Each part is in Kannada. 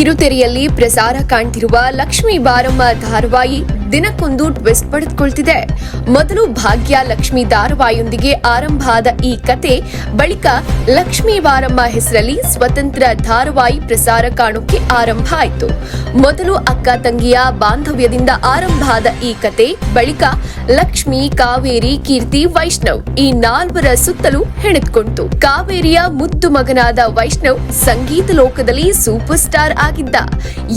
ಕಿರುತೆರೆಯಲ್ಲಿ ಪ್ರಸಾರ ಕಾಣ್ತಿರುವ ಲಕ್ಷ್ಮೀ ಬಾರಮ್ಮ ಧಾರಾವಾಹಿ ದಿನಕ್ಕೊಂದು ಟ್ವಿಸ್ಟ್ ಪಡೆದುಕೊಳ್ತಿದೆ. ಮೊದಲು ಭಾಗ್ಯ ಲಕ್ಷ್ಮಿ ಧಾರಾವಾಹಿಯೊಂದಿಗೆ ಆರಂಭ ಆದ ಈ ಕತೆ ಬಳಿಕ ಲಕ್ಷ್ಮೀ ವಾರಮ್ಮ ಹೆಸರಲ್ಲಿ ಸ್ವತಂತ್ರ ಧಾರಾವಾಹಿ ಪ್ರಸಾರ ಕಾಣೋಕೆ ಆರಂಭ ಆಯಿತು. ಮೊದಲು ಅಕ್ಕ ತಂಗಿಯ ಬಾಂಧವ್ಯದಿಂದ ಆರಂಭ ಆದ ಈ ಕತೆ ಬಳಿಕ ಲಕ್ಷ್ಮಿ, ಕಾವೇರಿ, ಕೀರ್ತಿ, ವೈಷ್ಣವ್ ಈ ನಾಲ್ವರ ಸುತ್ತಲೂ ಹೆಣೆದುಕೊಂಡು ಕಾವೇರಿಯ ಮುದ್ದು ಮಗನಾದ ವೈಷ್ಣವ್ ಸಂಗೀತ ಲೋಕದಲ್ಲಿ ಸೂಪರ್ ಸ್ಟಾರ್ ಆಗಿದ್ದ.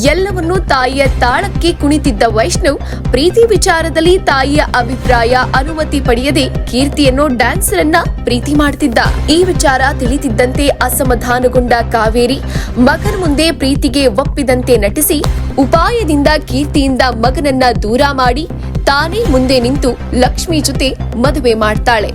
ಎಲ್ಲವನ್ನೂ ತಾಯಿಯ ತಾಳಕ್ಕೆ ಕುಣಿತಿದ್ದ ವೈಷ್ಣವ್ ಪ್ರೀತಿ ವಿಚಾರದಲ್ಲಿ ತಾಯಿಯ ಅಭಿಪ್ರಾಯ ಅನುಮತಿ ಪಡೆಯದೆ ಕೀರ್ತಿಯನ್ನು ಡ್ಯಾನ್ಸರ್ ಅನ್ನ ಪ್ರೀತಿ ಮಾಡ್ತಿದ್ದ. ಈ ವಿಚಾರ ತಿಳಿತಿದ್ದಂತೆ ಅಸಮಾಧಾನಗೊಂಡ ಕಾವೇರಿ ಮಗನ ಮುಂದೆ ಪ್ರೀತಿಗೆ ಒಪ್ಪಿದಂತೆ ನಟಿಸಿ ಉಪಾಯದಿಂದ ಕೀರ್ತಿಯಿಂದ ಮಗನನ್ನ ದೂರ ಮಾಡಿ ತಾನೇ ಮುಂದೆ ನಿಂತು ಲಕ್ಷ್ಮಿ ಜೊತೆ ಮದುವೆ ಮಾಡ್ತಾಳೆ.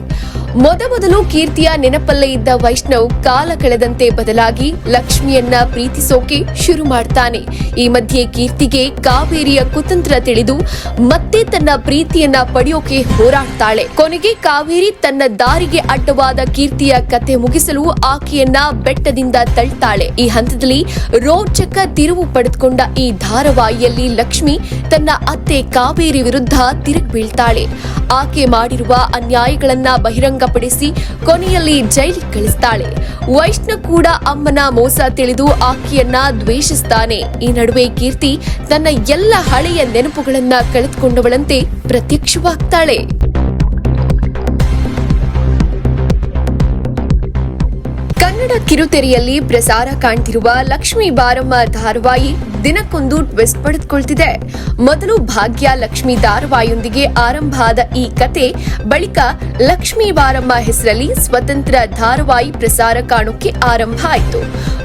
ಮೊದಮೊದಲು ಕೀರ್ತಿಯ ನೆನಪಲ್ಲೇ ಇದ್ದ ವೈಷ್ಣವ್ ಕಾಲ ಕಳೆದಂತೆ ಬದಲಾಗಿ ಲಕ್ಷ್ಮಿಯನ್ನ ಪ್ರೀತಿಸೋಕೆ ಶುರು ಮಾಡ್ತಾನೆ. ಈ ಮಧ್ಯೆ ಕೀರ್ತಿಗೆ ಕಾವೇರಿಯ ಕುತಂತ್ರ ತಿಳಿದು ಮತ್ತೆ ತನ್ನ ಪ್ರೀತಿಯನ್ನ ಪಡೆಯೋಕೆ ಹೋರಾಡ್ತಾಳೆ. ಕೊನೆಗೆ ಕಾವೇರಿ ತನ್ನ ದಾರಿಗೆ ಅಡ್ಡವಾದ ಕೀರ್ತಿಯ ಕತೆ ಮುಗಿಸಲು ಆಕೆಯನ್ನ ಬೆಟ್ಟದಿಂದ ತಳ್ತಾಳೆ. ಈ ಹಂತದಲ್ಲಿ ರೋಚಕ ತಿರುವು ಪಡೆದುಕೊಂಡ ಈ ಧಾರಾವಾಹಿಯಲ್ಲಿ ಲಕ್ಷ್ಮಿ ತನ್ನ ಅತ್ತೆ ಕಾವೇರಿ ವಿರುದ್ಧ ತಿರುಗಿ ಬೀಳ್ತಾಳೆ. ಆಕೆ ಮಾಡಿರುವ ಅನ್ಯಾಯಗಳನ್ನ ಬಹಿರಂಗಪಡಿಸಿ ಕೊನೆಯಲ್ಲಿ ಜೈಲಿಗೆ ಕಳಿಸ್ತಾಳೆ. ವೈಷ್ಣವ್ ಕೂಡ ಅಮ್ಮನ ಮೋಸ ತಿಳಿದು ಆಕೆಯನ್ನ ದ್ವೇಷಿಸ್ತಾನೆ. ಈ ನಡುವೆ ಕೀರ್ತಿ ತನ್ನ ಎಲ್ಲ ಹಳೆಯ ನೆನಪುಗಳನ್ನ ಕಳೆದುಕೊಂಡವಳಂತೆ ಪ್ರತ್ಯಕ್ಷವಾಗ್ತಾಳೆ. ಕನ್ನಡ ಕಿರುತೆರೆಯಲ್ಲಿ ಪ್ರಸಾರ ಕಾಣ್ತಿರುವ ಲಕ್ಷ್ಮೀ ಬಾರಮ್ಮ ಧಾರಾವಾಹಿ ದಿನಕ್ಕೊಂದು ಟ್ವಿಸ್ಟ್ ಪಡೆದುಕೊಳ್ತಿದೆ. ಮೊದಲು ಭಾಗ್ಯ ಲಕ್ಷ್ಮಿ ಧಾರವಾಯಿಯೊಂದಿಗೆ ಆರಂಭ ಆದ ಈ ಕತೆ ಬಳಿಕ ಲಕ್ಷ್ಮಿ ಬಾರಮ್ಮ ಹೆಸರಲ್ಲಿ ಸ್ವತಂತ್ರ ಧಾರಾವಾಹಿ ಪ್ರಸಾರ ಕಾಣೋಕೆ ಆರಂಭ ಆಯಿತು.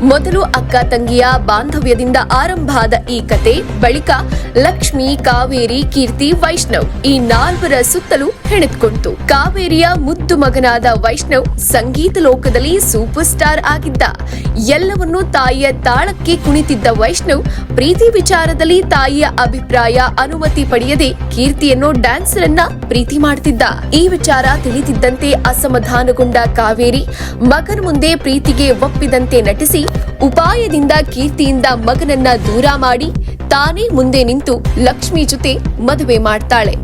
ಮೊದಲು ಅಕ್ಕ ತಂಗಿಯ ಬಾಂಧವ್ಯದಿಂದ ಆರಂಭ ಆದ ಈ ಕತೆ ಬಳಿಕ ಲಕ್ಷ್ಮಿ, ಕಾವೇರಿ, ಕೀರ್ತಿ, ವೈಷ್ಣವ್ ಈ ನಾಲ್ವರ ಸುತ್ತಲೂ ಹೆಣೆದುಕೊಂಡಿತು ಕಾವೇರಿಯ ಮುದ್ದು ಮಗನಾದ ವೈಷ್ಣವ್ ಸಂಗೀತ ಲೋಕದಲ್ಲಿ ಸೂಪರ್ ಸ್ಟಾರ್ ಆಗಿದ್ದ. ಎಲ್ಲವನ್ನೂ ತಾಯಿಯ ತಾಳಕ್ಕೆ ಕುಣಿತಿದ್ದ ವೈಷ್ಣವ್ ಪ್ರೀತಿ ವಿಚಾರದಲ್ಲಿ ತಾಯಿಯ ಅಭಿಪ್ರಾಯ ಅನುಮತಿ ಪಡೆಯದೆ ಕೀರ್ತಿಯನ್ನು ಡ್ಯಾನ್ಸರ್ ಅನ್ನ ಪ್ರೀತಿ ಮಾಡ್ತಿದ್ದ. ಈ ವಿಚಾರ ತಿಳಿದಿದ್ದಂತೆ ಅಸಮಾಧಾನಗೊಂಡ ಕಾವೇರಿ ಮಗನ ಮುಂದೆ ಪ್ರೀತಿಗೆ ಒಪ್ಪಿದಂತೆ ನಟಿಸಿ ಉಪಾಯದಿಂದ ಕೀರ್ತಿಯಿಂದ ಮಗನನ್ನ ದೂರ ಮಾಡಿ ತಾನೇ ಮುಂದೆ ನಿಂತು ಲಕ್ಷ್ಮಿ ಜೊತೆ ಮದುವೆ ಮಾಡ್ತಾಳೆ.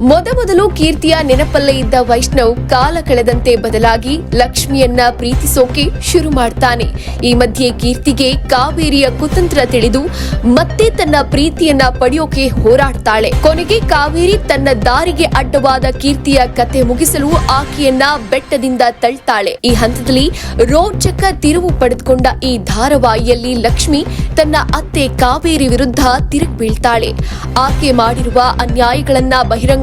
ಮೊದಮೊದಲು ಕೀರ್ತಿಯ ನೆನಪಲ್ಲೇ ಇದ್ದ ವೈಷ್ಣವ್ ಕಾಲ ಕಳೆದಂತೆ ಬದಲಾಗಿ ಲಕ್ಷ್ಮಿಯನ್ನ ಪ್ರೀತಿಸೋಕೆ ಶುರು ಮಾಡ್ತಾನೆ. ಈ ಮಧ್ಯೆ ಕೀರ್ತಿಗೆ ಕಾವೇರಿಯ ಕುತಂತ್ರ ತಿಳಿದು ಮತ್ತೆ ತನ್ನ ಪ್ರೀತಿಯನ್ನ ಪಡೆಯೋಕೆ ಹೋರಾಡ್ತಾಳೆ. ಕೊನೆಗೆ ಕಾವೇರಿ ತನ್ನ ದಾರಿಗೆ ಅಡ್ಡವಾದ ಕೀರ್ತಿಯ ಕತೆ ಮುಗಿಸಲು ಆಕೆಯನ್ನ ಬೆಟ್ಟದಿಂದ ತಳ್ತಾಳೆ. ಈ ಹಂತದಲ್ಲಿ ರೋಚಕ ತಿರುವು ಪಡೆದುಕೊಂಡ ಈ ಧಾರಾವಾಹಿಯಲ್ಲಿ ಲಕ್ಷ್ಮಿ ತನ್ನ ಅತ್ತೆ ಕಾವೇರಿ ವಿರುದ್ಧ ತಿರುಗಿ ಬೀಳ್ತಾಳೆ. ಆಕೆ ಮಾಡಿರುವ ಅನ್ಯಾಯಗಳನ್ನ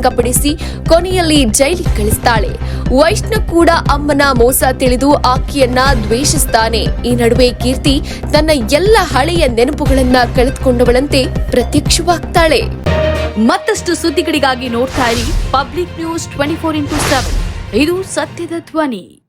ಬಹಿರಂಗಪಡಿಸಿ ಕೊನೆಯಲ್ಲಿ ಜೈಲಿಗೆ ಕಳಿಸ್ತಾಳೆ. ವೈಷ್ಣವ್ ಕೂಡ ಅಮ್ಮನ ಮೋಸ ತಿಳಿದು ಆಕೆಯನ್ನ ದ್ವೇಷಿಸ್ತಾನೆ. ಈ ನಡುವೆ ಕೀರ್ತಿ ತನ್ನ ಎಲ್ಲ ಹಳೆಯ ನೆನಪುಗಳನ್ನ ಕಳೆದುಕೊಂಡವಳಂತೆ ಪ್ರತ್ಯಕ್ಷವಾಗ್ತಾಳೆ. ಮತ್ತಷ್ಟು ಸುದ್ದಿಗಳಿಗಾಗಿ ನೋಡ್ತಾ ಇರಿ public news twenty four into seven. ಇದು ಸತ್ಯದ ಧ್ವನಿ.